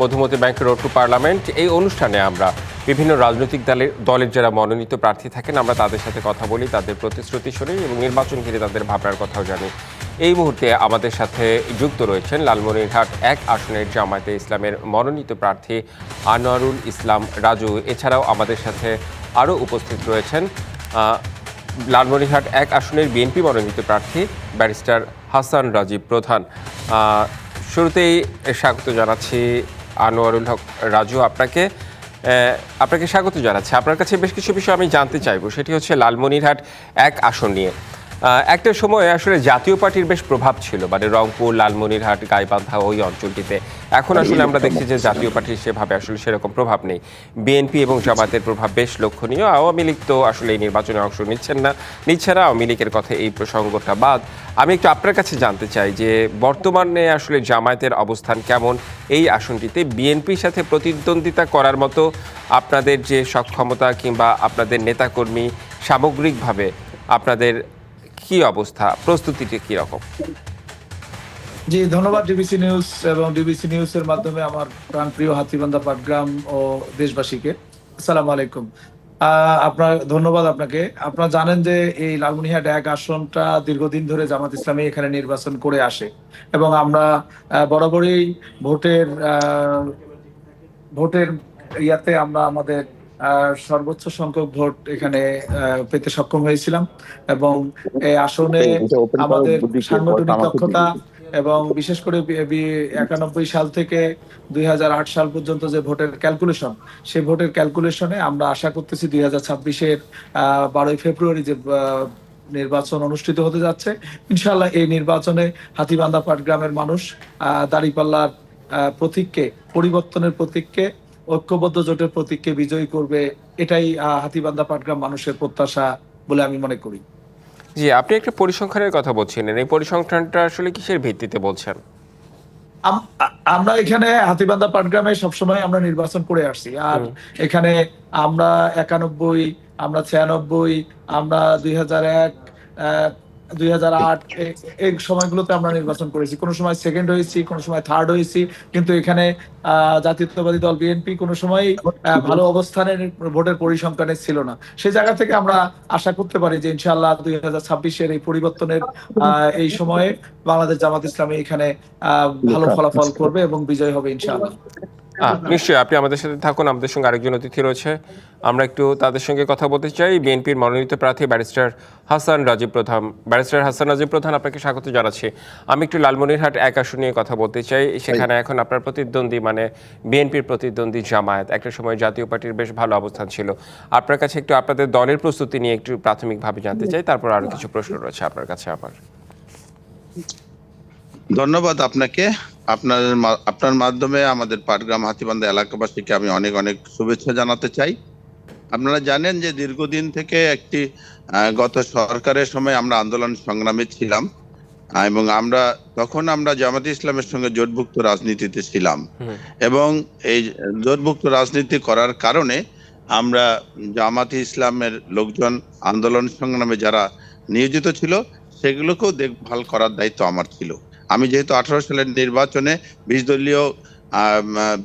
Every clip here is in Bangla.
Madhumati bank road to parliament. এই অনুষ্ঠানে আমরা বিভিন্ন রাজনৈতিক দলের দলের যারা মনোনীত প্রার্থী থাকেন, আমরা তাদের সাথে কথা বলি, তাদের প্রতিশ্রুতি শুনি এবং নির্বাচন ঘিরে তাদের ভাবনার কথাও জানি। এই মুহূর্তে আমাদের সাথে যুক্ত রয়েছেন লালমনিরহাট এক আসনের জামায়াতে ইসলামের মনোনীত প্রার্থী আনোয়ারুল ইসলাম রাজু। এছাড়াও আমাদের সাথে আরও উপস্থিত রয়েছেন লালমনিরহাট এক আসনের বিএনপি মনোনীত প্রার্থী ব্যারিস্টার হাসান রাজীব প্রধান। শুরুতেই স্বাগত জানাচ্ছি আনোয়ারুল হক রাজু আপনাকে আপনাকে স্বাগত জানাচ্ছি। আপনার কাছে বেশ কিছু বিষয় আমি জানতে চাইব, সেটি হচ্ছে লালমনিরহাট এক আসন নিয়ে। একটা সময় আসলে জাতীয় পার্টির বেশ প্রভাব ছিল। মানে রংপুর, লালমনিরহাট, গাইবান্ধা ওই অঞ্চলটিতে। এখন আসলে আমরা দেখছি যে জাতীয় পার্টির সেভাবে আসলে সেরকম প্রভাব নেই। বিএনপি এবং জামাতের প্রভাব বেশ লক্ষণীয়। আওয়ামী লীগ তো আসলে এই নির্বাচনে অংশ নিচ্ছেন না। নিচ্ছে না, আওয়ামী লীগের কথা এই প্রসঙ্গটা বাদ। আমি একটু আপনার কাছে জানতে চাই যে বর্তমানে আসলে জামায়াতের অবস্থান কেমন? এই আসনটিতে বিএনপির সাথে প্রতিদ্বন্দ্বিতা করার মতো আপনাদের যে সক্ষমতা কিংবা আপনাদের নেতাকর্মী সামগ্রিকভাবে আপনাদের কি অবস্থা? প্রস্তুতিটি কি রকম? জি, ধন্যবাদ ডিবিসি নিউজ এবং ডিবিসি নিউজ এর মাধ্যমে আমার প্রাণপ্রিয় হাতিবান্ধা পাটগ্রাম ও দেশবাসীকে। আসসালামু আলাইকুম। আপনার, ধন্যবাদ আপনাকে। আপনারা জানেন যে এই লালমনিহাট এক আসনটা দীর্ঘদিন ধরে জামাত ইসলামী এখানে নির্বাচন করে আসে এবং আমরা বরাবরই ভোটের ভোটের ইয়াতে আমরা আমাদের সর্বোচ্চ সংখ্যক ভোট এখানে পেতে সক্ষম হয়েছিলাম এবং এই আসনে আমাদের সাংগঠনিক দক্ষতা এবং বিশেষ করে একানব্বই সাল থেকে দুই সাল পর্যন্ত যে ভোটের ক্যালকুলেশন সেই ভোটের ক্যালকুলেশনে আমরা আশা করতেছি দুই হাজার ছাব্বিশের বারোই ফেব্রুয়ারি যে নির্বাচন অনুষ্ঠিত হতে যাচ্ছে ইনশাল্লাহ এই নির্বাচনে হাতিবান্ধা পাটগ্রামের মানুষ আহ, দাঁড়িপাল্লার প্রতীককে পরিবর্তনের প্রতীককে ঐক্যবদ্ধ জোটের প্রতীককে বিজয়ী করবে এটাই হাতিবান্ধা পাটগ্রাম মানুষের প্রত্যাশা বলে আমি মনে করি। জি আপনি একটা পরিসংখ্যানের কথা বলছিলেন। এই পরিসংখ্যানটা আসলে কিসের ভিত্তিতে বলছেন? আম- আমরা এখানে হাতিবান্ধা পাটগ্রামে সবসময় আমরা নির্বাচন করে আসছি। আর এখানে আমরা একানব্বই আমরা ছিয়ানব্বই আমরা দুই হাজার এক দুই হাজার আট এই সময়গুলোতে আমরা নির্বাচন করেছি। কোনো সময় সেকেন্ড হয়েছি কোনো সময় থার্ড হয়েছি। কিন্তু এখানে জাতীয়তাবাদী দল বিএনপি কোনো সময় ভালো অবস্থানে ভোটের পরিসংখ্যানে ছিল না। সেই জায়গা থেকে আমরা আশা করতে পারি যে ইনশাআল্লাহ দুই হাজার ছাব্বিশের এই পরিবর্তনের আহ, এই সময়ে বাংলাদেশ জামাত ইসলামী এখানে আহ, ভালো ফলাফল করবে এবং বিজয় হবে ইনশাআল্লাহ। আহ, নিশ্চয়ই, আপনি আমাদের সাথে থাকুন, আমাদের সঙ্গে আরেকজন অতিথি রয়েছে। আমরা একটু তাদের সঙ্গে কথা বলতে চাই। বিএনপির মনোনীত প্রার্থী ব্যারিস্টার হাসান রাজীব প্রধান। ব্যারিস্টার হাসান রাজীব প্রধান, আপনাকে স্বাগত জানাচ্ছি। আমি একটু লালমনিরহাট এক আসন নিয়ে কথা বলতে চাই। সেখানে এখন আপনার প্রতিদ্বন্দ্বী মানে বিএনপির প্রতিদ্বন্দ্বী জামায়াত। একটা সময় জাতীয় পার্টির বেশ ভালো অবস্থান ছিল। আপনার কাছে একটু আপনাদের দলের প্রস্তুতি নিয়ে একটু প্রাথমিকভাবে জানতে চাই। তারপর আরও কিছু প্রশ্ন রয়েছে আপনার কাছে আমার। ধন্যবাদ আপনাকে। আপনার আপনার মাধ্যমে আমাদের পাটগ্রাম হাতিবান্ধা এলাকাবাসীকে আমি অনেক অনেক শুভেচ্ছা জানাতে চাই। আপনারা জানেন যে দীর্ঘদিন থেকে একটি গত সরকারের সময় আমরা আন্দোলন সংগ্রামে ছিলাম এবং আমরা তখন আমরা জামাত ইসলামের সঙ্গে জোটভুক্ত রাজনীতিতে ছিলাম। এবং এই জোটভুক্ত রাজনীতি করার কারণে আমরা জামাত ইসলামের লোকজন আন্দোলন সংগ্রামে যারা নিয়োজিত ছিল সেগুলোকেও দেখভাল করার দায়িত্ব আমার ছিল। আমি যেহেতু আঠারো সালের নির্বাচনে বিশ দলীয়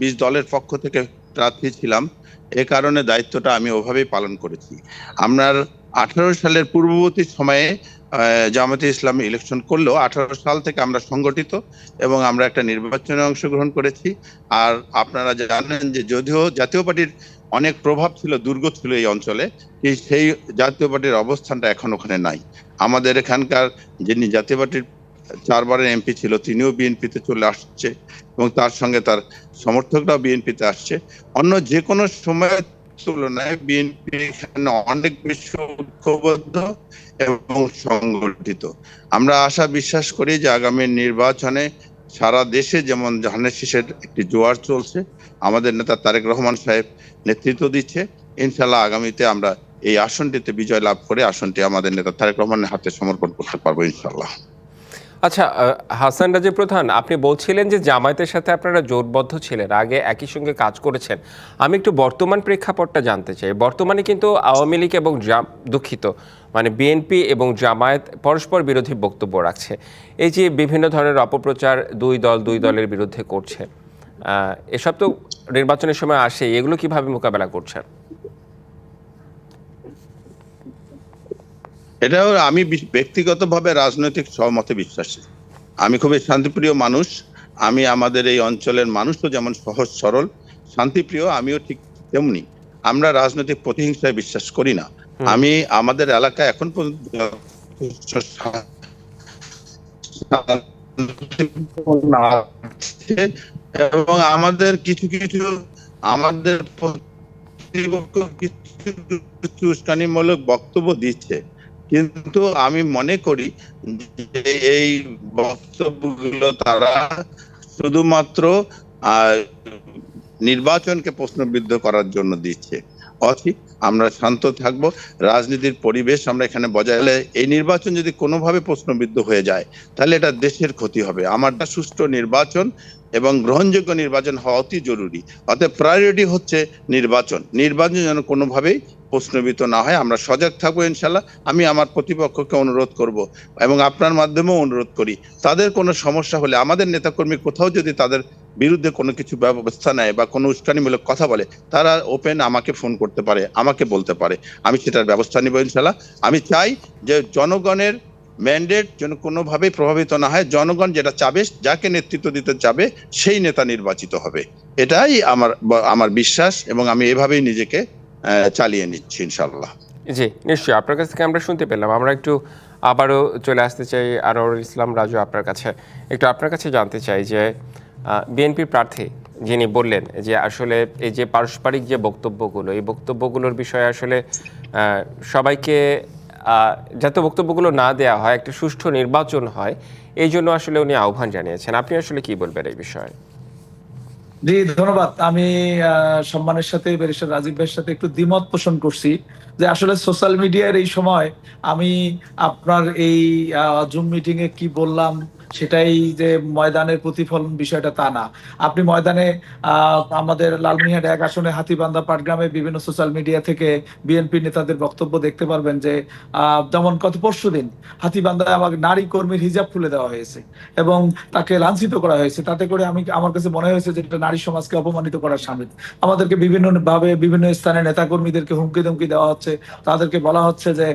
বিশ দলের পক্ষ থেকে প্রার্থী ছিলাম, এ কারণে দায়িত্বটা আমি ওভাবেই পালন করেছি। আমরা আঠারো সালের পূর্ববর্তী সময়ে জামাতে ইসলামী ইলেকশন করলেও আঠারো সাল থেকে আমরা সংগঠিত এবং আমরা একটা নির্বাচনে অংশগ্রহণ করেছি। আর আপনারা জানেন যে যদিও জাতীয় পার্টির অনেক প্রভাব ছিল, দুর্গ ছিল এই অঞ্চলে, সেই জাতীয় পার্টির অবস্থানটা এখন ওখানে নাই। আমাদের এখানকার যিনি জাতীয় পার্টির চারবারের এমপি ছিল, তিনিও বিএনপিতে চলে আসছে এবং তার সঙ্গে তার সমর্থকরাও বিএনপিতে আসছে। অন্য যে কোনো সময়ের তুলনায় বিএনপি এখানে অনেক বেশি ঐক্যবদ্ধ এবং সংগঠিত। আমরা আশা বিশ্বাস করি যে আগামী নির্বাচনে সারা দেশে যেমন ধানের শীষের একটি জোয়ার চলছে, আমাদের নেতা তারেক রহমান সাহেব নেতৃত্ব দিচ্ছে। ইনশাল্লাহ আগামীতে আমরা এই আসনটিতে বিজয় লাভ করে আসনটি আমাদের নেতা তারেক রহমানের হাতে সমর্পণ করতে পারব ইনশাল্লাহ আচ্ছা হাসান রাজীব প্রধান, আপনি বলছিলেন যে জামায়াতের সাথে আপনারা জোটবদ্ধ ছিলেন, আগে একই সঙ্গে কাজ করেছেন। আমি একটু বর্তমান প্রেক্ষাপটটা জানতে চাই। বর্তমানে কিন্তু আওয়ামী লীগ এবং দুঃখিত মানে বিএনপি এবং জামায়াত পরস্পর বিরোধী বক্তব্য রাখছে। এই যে বিভিন্ন ধরনের অপপ্রচার দুই দল, দুই দলের বিরুদ্ধে করছে এসব তো নির্বাচনের সময় আসে এগুলো কীভাবে মোকাবেলা করছেন? এটাও আমি ব্যক্তিগতভাবে রাজনৈতিক সহমতে বিশ্বাসী। আমি খুবই শান্তিপ্রিয় মানুষ। আমি আমাদের এই অঞ্চলের মানুষও যেমন সহজ সরল শান্তিপ্রিয় আমিও ঠিক তেমনি। আমরা রাজনৈতিক প্রতিহিংসায় বিশ্বাস করি না। আমি আমাদের এলাকায় এখন পর্যন্ত এবং আমাদের কিছু কিছু আমাদের প্রতিপক্ষ কিছু কিছু উস্কানিমূলক বক্তব্য দিচ্ছে। কিন্তু আমি মনে করি যে এই বক্তব্যগুলো তারা শুধুমাত্র নির্বাচনকে প্রশ্নবিদ্ধ করার জন্য দিচ্ছে। অথি, আমরা শান্ত থাকব। রাজনীতির পরিবেশ আমরা এখানে বজায় এই নির্বাচন যদি কোনোভাবে প্রশ্নবিদ্ধ হয়ে যায়, তাহলে এটা দেশের ক্ষতি হবে। আমারটা সুষ্ঠু নির্বাচন এবং গ্রহণযোগ্য নির্বাচন হওয়া অতি জরুরি। অতএব প্রায়োরিটি হচ্ছে নির্বাচন। নির্বাচন যেন কোনোভাবেই প্রশ্নবিত না হয়, আমরা সজাগ থাকব ইনশাল্লাহ। আমি আমার প্রতিপক্ষকে অনুরোধ করব এবং আপনার মাধ্যমেও অনুরোধ করি, তাদের কোনো সমস্যা হলে, আমাদের নেতাকর্মী কোথাও যদি তাদের বিরুদ্ধে কোনো কিছু ব্যবস্থা নেয় বা কোনো উস্কানিমূলক কথা বলে, তারা ওপেন আমাকে ফোন করতে পারে, আমাকে বলতে পারে, আমি সেটার ব্যবস্থা নিব ইনশাল্লাহ। আমি চাই যে জনগণের ম্যান্ডেট যেন কোনোভাবেই প্রভাবিত না হয়, জনগণ যেটা চাবে, যাকে নেতৃত্ব দিতে চাবে, সেই নেতা নির্বাচিত হবে। এটাই আমার আমার বিশ্বাস এবং আমি এভাবেই নিজেকে চালিয়ে নিচ্ছি ইনশাল্লাহ জি, নিশ্চয়ই। আপনার কাছ থেকে আমরা শুনতে পেলাম। আমরা একটু আবারও চলে আসতে চাই আরর ইসলাম রাজু আপনার কাছে। একটু আপনার কাছে জানতে চাই যে বিএনপি প্রার্থী যিনি বললেন যে আসলে এই যে পারস্পরিক যে বক্তব্যগুলো, এই বক্তব্যগুলোর বিষয়ে আসলে সবাইকে যাতে বক্তব্যগুলো না দেওয়া হয়, একটা সুষ্ঠু নির্বাচন হয়, এই জন্য আসলে উনি আহ্বান জানিয়েছেন। আপনি আসলে কি বলবেন এই বিষয়ে? জি, ধন্যবাদ। আমি সম্মানের সাথে, ব্যারিস্টার রাজীব ভাইয়ের সাথে একটু দ্বিমত পোষণ করছি যে আসলে সোশ্যাল মিডিয়ার এই সময় আমি আপনার এই জুম মিটিং এ কি বললাম সেটাই যে ময়দানের প্রতিফলন বিষয়টা তা না। আপনি ময়দানে আমাদের লালমিহাট এক আসনে হাতিবান্ধা পাটগ্রামে বিভিন্ন সোশ্যাল মিডিয়া থেকে বিএনপি নেতাদের বক্তব্য দেখতে পারবেন যে যেমন গত পরশু দিন হাতিবান্ধায় আমাকে নারী কর্মীর হিজাব খুলে দেওয়া হয়েছে এবং তাকে লাঞ্ছিত করা হয়েছে। তাতে করে আমি আমার কাছে মনে হয়েছে যে এটা নারী সমাজকে অপমানিত করার সামিল। আমাদেরকে বিভিন্ন ভাবে বিভিন্ন স্থানে নেতা কর্মীদেরকে হুমকি ধমকি দেওয়া হচ্ছে। তাদেরকে বলা হচ্ছে যে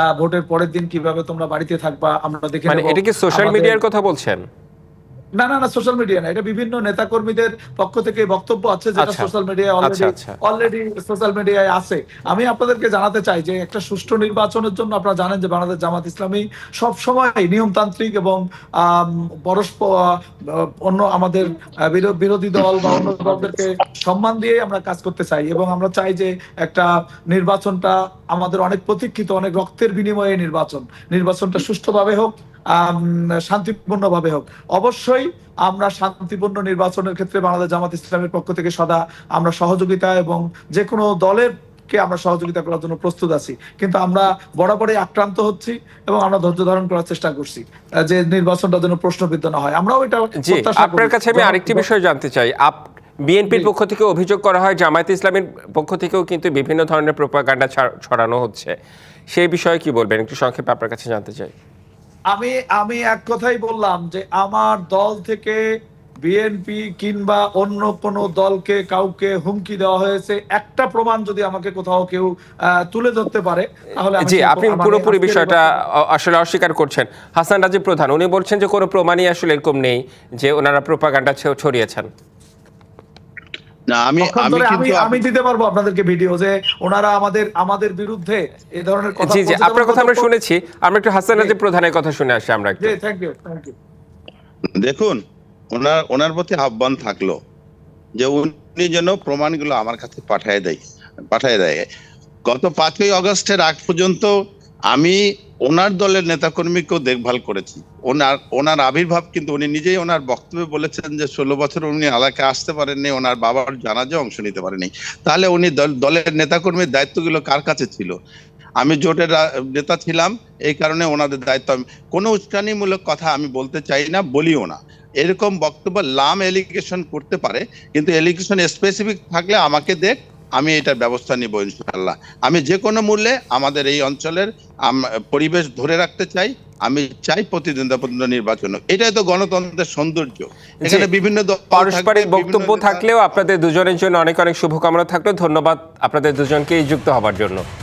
আহ, ভোটের পরের দিন কীভাবে তোমরা বাড়িতে থাকবা আমরা দেখে মানে এটা কি সোশ্যাল মিডিয়ার কথা বলছেন? না না না সোশ্যাল মিডিয়া না। এটা বিভিন্ন নেতা কর্মীদের পক্ষ থেকে বক্তব্য আছে যেটা। সোশ্যাল মিডিয়ায় অলরেডি। অলরেডি সোশ্যাল মিডিয়ায় আছে। আমি আপনাদেরকে জানাতে চাই যে একটা সুষ্ঠু নির্বাচনের জন্য আপনারা জানেন যে বাংলাদেশ জামাত ইসলামী সব সময় নিয়মতান্ত্রিক এবং পরস্পর অন্য আমাদের বিরোধী দল বা অন্য দলদেরকে সম্মান দিয়ে আমরা কাজ করতে চাই। এবং আমরা চাই যে একটা নির্বাচনটা আমাদের অনেক প্রতীক্ষিত অনেক রক্তের বিনিময়ে নির্বাচন। নির্বাচনটা সুষ্ঠুভাবে হোক শান্তিপূর্ণ ভাবে হোক। অবশ্যই আমরা শান্তিপূর্ণ নির্বাচনের ক্ষেত্রে বাংলাদেশ জামাত ইসলামের পক্ষ থেকে সদা আমরা সহযোগিতা এবং যে কোনো দলের কে আমরা সহযোগিতা করার জন্য প্রস্তুত আছি। কিন্তু আমরা বরাবরই আক্রান্ত হচ্ছি এবং আমরা ধৈর্য ধারণ করার চেষ্টা করছি যে নির্বাচনটা যেন প্রশ্নবিদ্ধ না হয়। আমরাও এটা আপনার কাছে আমি আরেকটি বিষয় জানতে চাই। আপ বিএনপির পক্ষ থেকে অভিযোগ করা হয় জামায়াত ইসলামের পক্ষ থেকেও কিন্তু বিভিন্ন ধরনের প্রোপাগান্ডা ছড়ানো হচ্ছে। সেই বিষয়ে কি বলবেন? একটু সংক্ষেপে আপনার কাছে জানতে চাই। আমি আমি এক কথাই বললাম যে আমার দল থেকে বিএনপি কিংবা অন্য কোন দলকে কাউকে হুমকি দেওয়া হয়েছে একটা প্রমাণ যদি আমাকে কোথাও কেউ তুলে ধরতে পারে তাহলে জি আপনি পুরোপুরি বিষয়টা আসলে অস্বীকার করছেন। হাসান রাজীব প্রধান উনি বলছেন যে কোনো প্রমাণই আসলে এরকম নেই যে ওনারা প্রোপাগান্ডা ছড়িয়েছেন। না আমি আমি আমি কিন্তু আমি দিতে পারব আপনাদেরকে ভিডিও যে ওনারা আমাদের আমাদের বিরুদ্ধে এই ধরনের কথা জি জি আপনার কথা আমরা শুনেছি। আমরা একটু হাসান। রাজীব প্রধানের কথা শুনে আসি আমরা একটু। জি থ্যাংক ইউ থ্যাংক ইউ দেখুন ওনার ওনার প্রতি আহ্বান থাকল যে উনি যেন প্রমাণগুলো আমার কাছে পাঠিয়ে দেয় পাঠিয়ে দেয়। গত পাঁচই অগস্টের আগ পর্যন্ত আমি ওনার দলের নেতাকর্মীকেও দেখভাল করেছি। ওনার ওনার আবির্ভাব কিন্তু উনি নিজেই ওনার বক্তব্যে বলেছেন যে, ষোলো বছর উনি এলাকায় আসতে পারেননি, ওনার বাবার জানাজে অংশ নিতে পারেনি। তাহলে উনি দল- দলের নেতাকর্মীর দায়িত্বগুলো কার কাছে ছিল? আমি জোটের নেতা ছিলাম, এই কারণে ওনাদের দায়িত্ব আমি, কোনো উস্কানিমূলক কথা আমি বলতে চাই না, বলিও না। এরকম বক্তব্য লাম এলিগেশন করতে পারে, কিন্তু এলিগেশন স্পেসিফিক থাকলে আমাকে দেখ আমি এটার ব্যবস্থা নিব ইনশাল্লাহ আমি যে কোনো মূল্যে আমাদের এই অঞ্চলের পরিবেশ ধরে রাখতে চাই আমি চাই প্রতিদ্বন্দ্বিপূর্ণ নির্বাচন এটাই তো গণতন্ত্রের সৌন্দর্য। এখানে বিভিন্ন পারস্পরিক বক্তব্য থাকলেও আপনাদের দুজনের জন্য অনেক অনেক শুভকামনা থাকল। ধন্যবাদ আপনাদের দুজনকেই যুক্ত হবার জন্য।